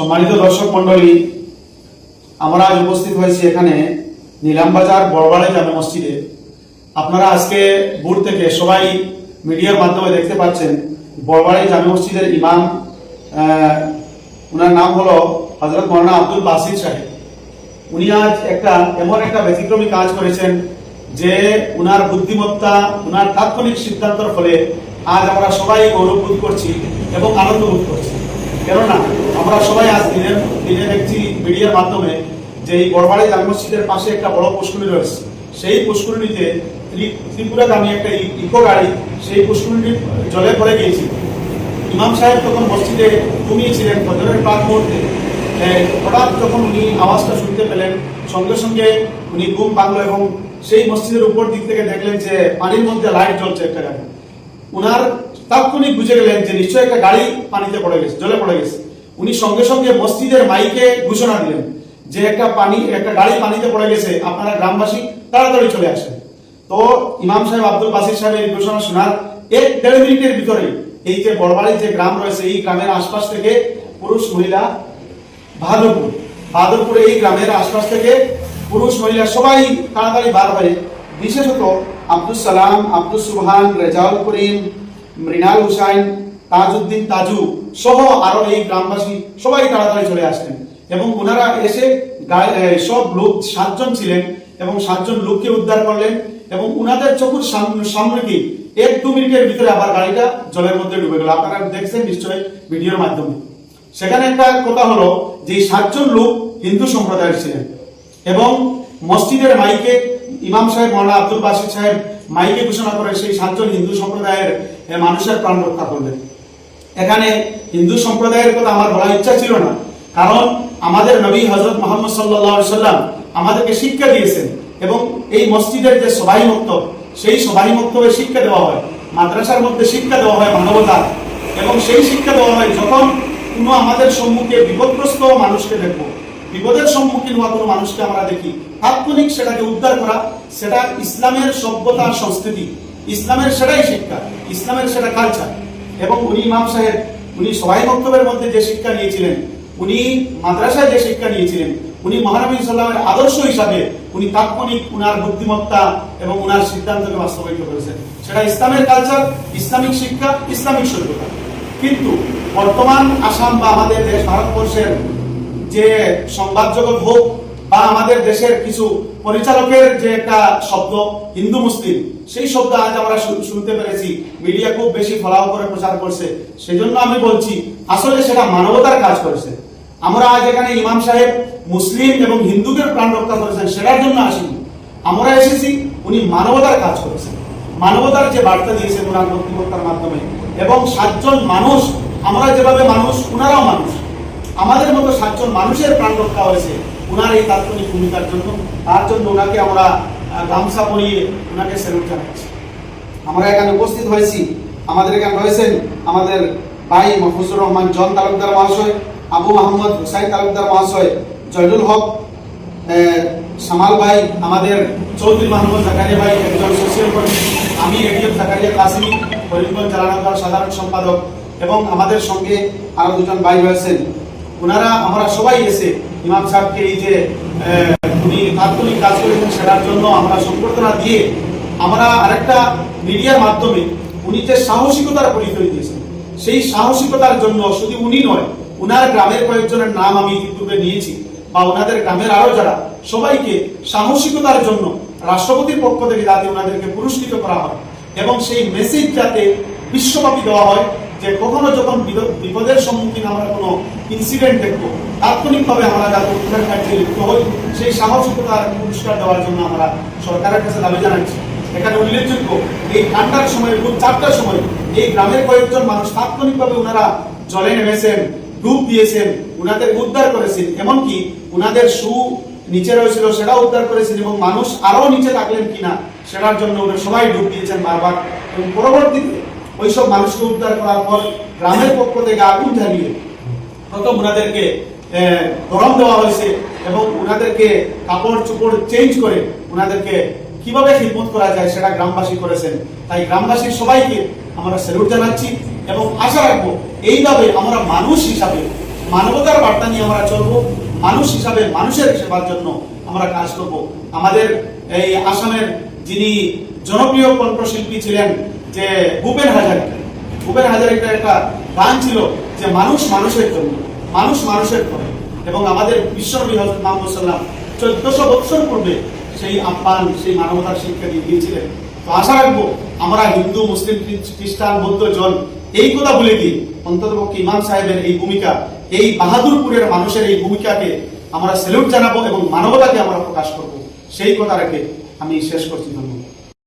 সম্মানিত দর্শক মন্ডলী আমরা আজ উপস্থিত হয়েছি এখানে নিলামবাজার বড়বাড়ি জামে মসজিদে। আপনারা আজকে বুট থেকে সবাই মিডিয়ার মাধ্যমে দেখতে পাচ্ছেন বড়বাড়ি জামে মসজিদের ইমাম ওনার নাম হলো হজরত মৌলানা আব্দুল বাসির সাহেব। উনি আজ একটা এমন একটা ব্যতিক্রমী কাজ করেছেন যে উনার বুদ্ধিমত্তা, উনার তাৎক্ষণিক সিদ্ধান্তর ফলে আজ আমরা সবাই গৌরব বোধ করছি এবং আনন্দ বোধ করছি। কেননা আমরা সবাই আজ দিনের দিনে দেখছি মিডিয়ার মাধ্যমে যে এই বড়বাড়ি জামে মসজিদের পাশে একটা বড় পুষ্করণী রয়েছে, সেই পুষ্করণীতে ত্রি- ত্রিপুরাগামী একটা ইকো গাড়ি সেই পুষ্করণীর জলে পড়ে গিয়েছিল। ইমাম সাহেব তখন মসজিদে ঘুমিয়েছিলেন ফজরের প্রাক মুহূর্তে। হঠাৎ যখন উনি আওয়াজটা শুনতে পেলেন, সঙ্গে সঙ্গে উনি ঘুম ভাঙলো এবং সেই মসজিদের উপর দিক থেকে দেখলেন যে পানির মধ্যে লাইট জ্বলছে একটা গাড়ি। উনার তাৎক্ষণিক বুঝে গেলেন যে নিশ্চয়ই একটা গাড়ি পানিতে পড়ে গেছে জলে পড়ে গেছে। উনি সঙ্গে সঙ্গে মসজিদের মাইকে ঘোষণা দিলেন যে একটা পানি, একটা গাড়ি পানিতে পড়ে গেছে, আপনারা গ্রামবাসী তাড়াতাড়ি চলে আসেন। তো ইমাম সাহেব আব্দুল বাসির সাহেবের ঘোষণা শোনার এক দেড় মিনিটের ভিতরে এই যে বড়বাড়ির যে গ্রাম রয়েছে, এই গ্রামের আশপাশ থেকে পুরুষ, মহিলা বাহাদুরপুর, বাহাদুরপুরে এই গ্রামের আশপাশ থেকে পুরুষ, মহিলা সবাই তাড়াতাড়ি বার হয়ে, বিশেষত আব্দুল সালাম আব্দুল সুবহান, রেজাউল করিম মৃণাল হুসাইন, তাজউদ্দিন তাজু সহ আরও এই গ্রামবাসী সবাই তাড়াতাড়ি চলে আসলেন এবং ওনারা এসে সব লোক সাতজন ছিলেন এবং সাতজন লোককে উদ্ধার করলেন এবং উনাদের চোখের সামনে এক দু মিনিটের ভিতরে আবার গাড়িটা জলের মধ্যে ডুবে গেল। আপনারা দেখছেন নিশ্চয়ই ভিডিওর মাধ্যমে। সেখানে একটা কথা হলো যে সাতজন লোক হিন্দু সম্প্রদায়ের ছিলেন এবং মসজিদের মাইকে ইমাম সাহেব মৌলানা আব্দুল বাসির সাহেব মাইকে ঘোষণা করে সেই সাতজন হিন্দু সম্প্রদায়ের মানুষের প্রাণ রক্ষা করলেন। এখানে হিন্দু সম্প্রদায়ের কথা আমার বলার ইচ্ছা ছিল না। কারণ আমাদের নবী হজরত মোহাম্মদ সাল্লাহ সাল্লাম আমাদেরকে শিক্ষা দিয়েছেন এবং এই মসজিদের যে সবাই মক্তব সেই সবাই মক্তবে শিক্ষা দেওয়া হয়। মাদ্রাসার মধ্যে শিক্ষা দেওয়া হয় মানবতা এবং সেই শিক্ষা দেওয়া হয় যখন কোনো আমাদের সম্মুখে বিপদগ্রস্ত মানুষকে দেখব। বিপদের সম্মুখীন হওয়া কোনো মানুষকে আমরা দেখি। তাৎক্ষণিক সেটাকে উদ্ধার করা, সেটা ইসলামের সভ্যতা সংস্কৃতি। ইসলামের সেটাই শিক্ষা, ইসলামের সেটা কালচার এবং উনি ইমাম সাহেব, উনি সবাই বক্তব্যের মধ্যে যে শিক্ষা নিয়েছিলেন, উনি মাদ্রাসায় যে শিক্ষা নিয়েছিলেন, উনি মহানবী সাল্লামের আদর্শ হিসাবে উনি তাৎক্ষণিক উনার বুদ্ধিমত্তা এবং উনার সিদ্ধান্তকে বাস্তবায়িত করেছেন। সেটা ইসলামের কালচার ইসলামিক শিক্ষা, ইসলামিক সভ্যতা। কিন্তু বর্তমান আসাম বা আমাদের দেশ ভারতবর্ষের যে সংবাদ জগৎ হোক বা আমাদের দেশের কিছু পরিচালকের যে একটা শব্দ হিন্দু মুসলিম সেই শব্দ আজ আমরা শুনতে পেরেছি। মিডিয়া খুব বেশি ফলাও করে প্রচার করছে। সেজন্য আমি বলছি, আসলে সেটা মানবতার কাজ করেছে। আমরা আজ এখানে ইমাম সাহেব মুসলিম এবং হিন্দুদের প্রাণ রক্ষা করেছেন, সেটার জন্য আসিনি। আমরা এসেছি, উনি মানবতার কাজ করেছেন। মানবতার যে বার্তা দিয়েছেন ওনার বক্তব্যতার মাধ্যমে, এবং সাতজন মানুষ, আমরা যেভাবে মানুষ ওনারাও মানুষ। আমাদের মতো সাতজন মানুষের প্রাণ রক্ষা হয়েছে ওনার এই তাৎক্ষণিক ভূমিকার জন্য। তার জন্য ওনাকে আমরা গামছা পরিয়ে ওনাকে সেলুট জানাচ্ছি। আমরা এখানে উপস্থিত হয়েছি। আমাদের এখানে রয়েছেন আমাদের ভাই মফুজুর রহমান জন তালুকদার মহাশয়, আবু মাহমদ হুসাইন তালুকদার মহাশয়, জয়নুল হক সামাল ভাই, আমাদের চৌধুরী মাহমুদ জাকারিয়া ভাই, একজন সোশিয়াল কর্মী আমি এডিএম জাকারিয়া কাসিমি করিমগঞ্জ জেলানগর সাধারণ সম্পাদক এবং আমাদের সঙ্গে আরও দুজন ভাই রয়েছেন। ওনারা, আমরা সবাই এসে ইমাম সাহেবকে এই যে তাৎক্ষণিক কাজ করেছেন সেটার জন্য আমরা সম্বর্ধনা দিয়ে আমরা আরেকটা মিডিয়ার মাধ্যমে উনি যে সাহসিকতার পরিচয় দিয়েছেন, সেই সাহসিকতার জন্য শুধু উনি নয়, উনার গ্রামের কয়েকজনের নাম আমি ইউটিউবে নিয়েছি বা ওনাদের গ্রামের আরও যারা, সবাইকে সাহসিকতার জন্য রাষ্ট্রপতির পক্ষ থেকে যাতে ওনাদেরকে পুরস্কৃত করা হয় এবং সেই মেসেজ যাতে বিশ্বব্যাপী দেওয়া হয় যে কখনো যখন বিপদের সম্মুখীন আমরা কোনো ইনসিডেন্ট দেখব। তাৎক্ষণিকভাবে আমরা যাতে উদ্ধার কার্যে লিপ্ত হই, সেই সাহসিকতার পুরস্কার দেওয়ার জন্য আমরা সরকারের কাছে দাবি জানাচ্ছি। এখানে উল্লেখযোগ্য, এই ঠান্ডার সময় খুব চারটার সময় এই গ্রামের কয়েকজন মানুষ তাৎক্ষণিকভাবে ওনারা জলে নেমেছেন, ডুব দিয়েছেন, উনাদের উদ্ধার করেছেন, এমনকি ওনাদের সু নিচে রয়েছিল সেটা উদ্ধার করেছেন এবং মানুষ আরও নিচে থাকলেন কিনা, সেটার জন্য ওনারা সবাই ডুব দিয়েছেন বারবার এবং পরবর্তীতে ওইসব মানুষকে উদ্ধার করার পর গ্রামের পক্ষ থেকে আগুন জ্বালিয়ে প্রথম ওনাদেরকে গরম দেওয়া হয়েছে এবং ওনাদেরকে কাপড় চোপড় চেঞ্জ করে ওনাদেরকে কীভাবে খিদমত করা যায় সেটা গ্রামবাসী করেছেন। তাই গ্রামবাসীর সবাইকে আমরা স্যালুট জানাচ্ছি এবং আশা রাখব এইভাবে আমরা মানুষ হিসাবে, মানবতার বার্তা নিয়ে আমরা চলবো, মানুষ হিসাবে মানুষের সেবার জন্য আমরা কাজ করব। আমাদের এই আসামের যিনি জনপ্রিয় কণ্ঠশিল্পী ছিলেন যে ভূপেন হাজারিকা ভূপেন হাজারিকার একটা গান ছিল যে মানুষ মানুষের জন্য, মানুষ মানুষের জন্য এবং আমাদের বিশ্বনবী হজরত মোহাম্মদ সাল্লাম চোদ্দশো বৎসর পূর্বে সেই আহ্বান সেই মানবতার শিক্ষা দিয়ে দিয়েছিলেন। তো আশা রাখব আমরা হিন্দু, মুসলিম খ্রিস্টান বৌদ্ধ জন এই কথা বলে দিই অন্ততপক্ষে ইমাম সাহেবের এই ভূমিকা, এই বাহাদুরপুরের মানুষের এই ভূমিকাকে আমরা স্যালুট জানাব এবং মানবতাকে আমরা প্রকাশ করব। সেই কথা রেখে আমি শেষ করছি ধন্যবাদ।